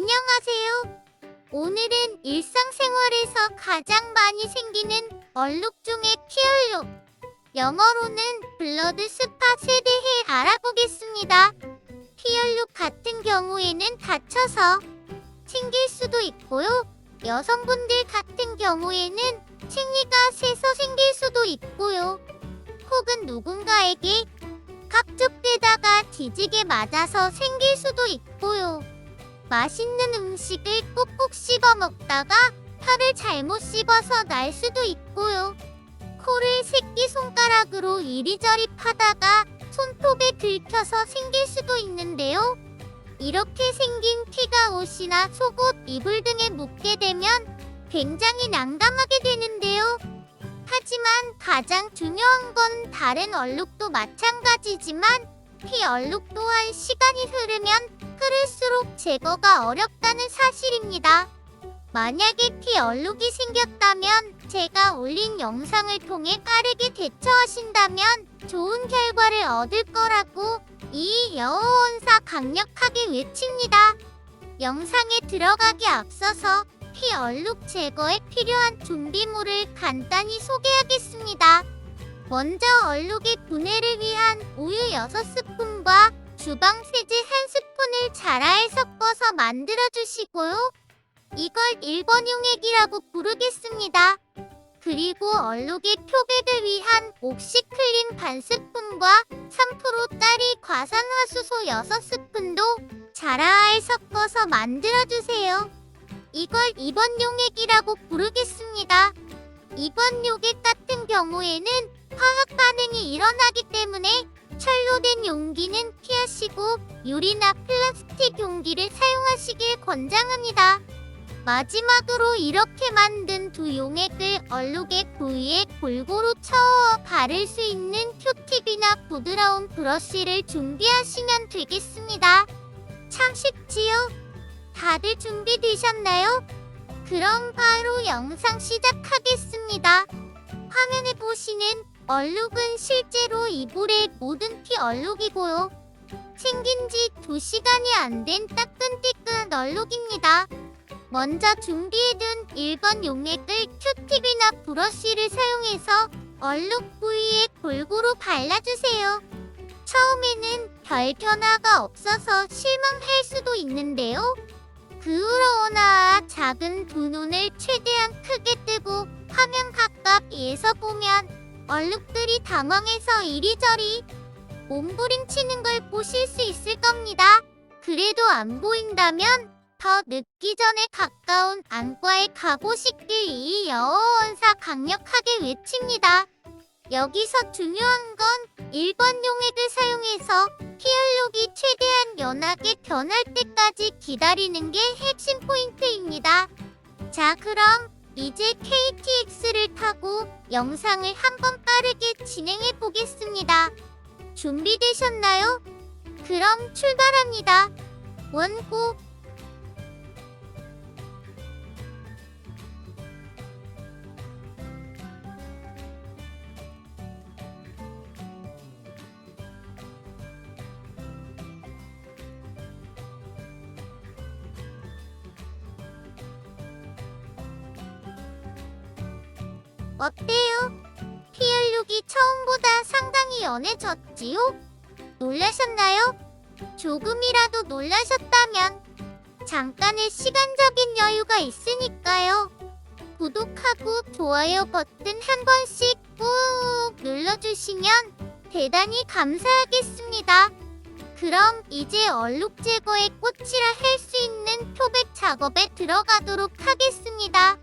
안녕하세요. 오늘은 일상생활에서 가장 많이 생기는 얼룩 중의 피얼룩. 영어로는 블러드 스팟에 대해 알아보겠습니다. 피얼룩 같은 경우에는 다쳐서 생길 수도 있고요. 여성분들 같은 경우에는 생리가 새서 생길 수도 있고요. 혹은 누군가에게 갑툭대다가 뒤지게 맞아서 생길 수도 있고요. 맛있는 음식을 꼭꼭 씹어 먹다가 혀를 잘못 씹어서 날 수도 있고요. 코를 새끼 손가락으로 이리저리 파다가 손톱에 긁혀서 생길 수도 있는데요. 이렇게 생긴 피가 옷이나 속옷, 이불 등에 묻게 되면 굉장히 난감하게 되는데요. 하지만 가장 중요한 건 다른 얼룩도 마찬가지지만 피 얼룩 또한 시간이 흐르면 흐를수록 제거가 어렵다는 사실입니다. 만약에 피 얼룩이 생겼다면 제가 올린 영상을 통해 빠르게 대처하신다면 좋은 결과를 얻을 거라고 이 여호원사 강력하게 외칩니다. 영상에 들어가기 앞서서 피 얼룩 제거에 필요한 준비물을 간단히 소개하겠습니다. 먼저 얼룩의 분해를 위한 우유 6스푼과 주방 세제 1스푼을 자라에 섞어서 만들어 주시고요. 이걸 1번 용액이라고 부르겠습니다. 그리고 얼룩의 표백을 위한 옥시클린 반 스푼과 3%짜리 과산화수소 6스푼도 자라에 섞어서 만들어 주세요. 이걸 2번 용액이라고 부르겠습니다. 2번 용액 같은 경우에는 화학 반응이 일어나기 때문에 철로 된 용기는 피하시고 유리나 플라스틱 용기를 사용하시길 권장합니다. 마지막으로 이렇게 만든 두 용액을 얼룩의 부위에 골고루 쳐어 바를 수 있는 큐팁이나 부드러운 브러쉬를 준비하시면 되겠습니다. 참 쉽지요? 다들 준비되셨나요? 그럼 바로 영상 시작하겠습니다. 화면에 보시는 얼룩은 실제로 이불의 모든 피 얼룩이고요. 생긴 지 2시간이 안 된 따끈따끈한 얼룩입니다. 먼저 준비해둔 1번 용액을 큐팁이나 브러쉬를 사용해서 얼룩 부위에 골고루 발라주세요. 처음에는 별 변화가 없어서 실망할 수도 있는데요. 그 후로 오나 작은 두 눈을 최대한 크게 뜨고 화면 가깝이에서 보면 얼룩들이 당황해서 이리저리 몸부림치는 걸 보실 수 있을 겁니다. 그래도 안 보인다면 더 늦기 전에 가까운 안과에 가보시길 이 여호원사 강력하게 외칩니다. 여기서 중요한 건 1번 용액을 사용해서 피얼룩이 최대한 연하게 변할 때까지 기다리는 게 핵심 포인트입니다. 자 그럼 이제 KTX를 타고 영상을 한번 빠르게 진행해 보겠습니다. 준비되셨나요? 그럼 출발합니다. 원고 어때요? 피얼룩이 처음보다 상당히 연해졌지요? 놀라셨나요? 조금이라도 놀라셨다면 잠깐의 시간적인 여유가 있으니까요. 구독하고 좋아요 버튼 한 번씩 꾹 눌러주시면 대단히 감사하겠습니다. 그럼 이제 얼룩 제거의 꽃이라 할 수 있는 표백 작업에 들어가도록 하겠습니다.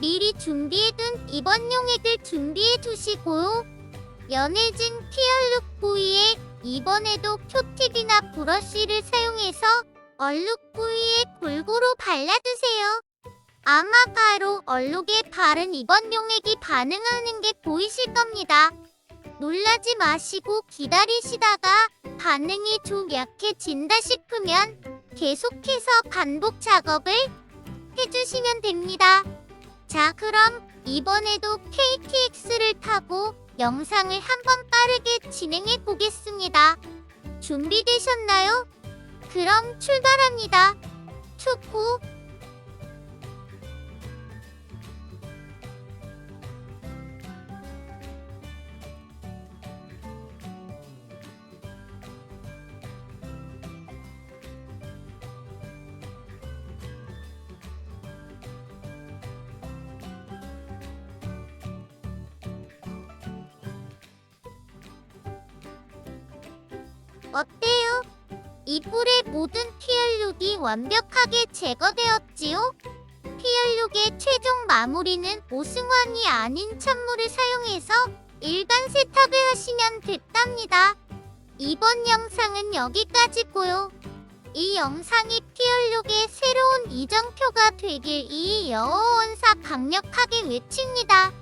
미리 준비해둔 이번 용액을 준비해 두시고 연해진 피얼룩 부위에 이번에도 큐팁이나 브러쉬를 사용해서 얼룩 부위에 골고루 발라주세요. 아마 바로 얼룩에 바른 이번 용액이 반응하는 게 보이실 겁니다. 놀라지 마시고 기다리시다가 반응이 좀 약해진다 싶으면 계속해서 반복 작업을 해주시면 됩니다. 자, 그럼 이번에도 KTX를 타고 영상을 한번 빠르게 진행해 보겠습니다. 준비되셨나요? 그럼 출발합니다. 좋고 어때요? 이 뿔의 모든 피얼룩이 완벽하게 제거되었지요? 피얼룩의 최종 마무리는 오승환이 아닌 찬물을 사용해서 일반 세탁을 하시면 됐답니다. 이번 영상은 여기까지고요. 이 영상이 피얼룩의 새로운 이정표가 되길 이 여호원사 강력하게 외칩니다.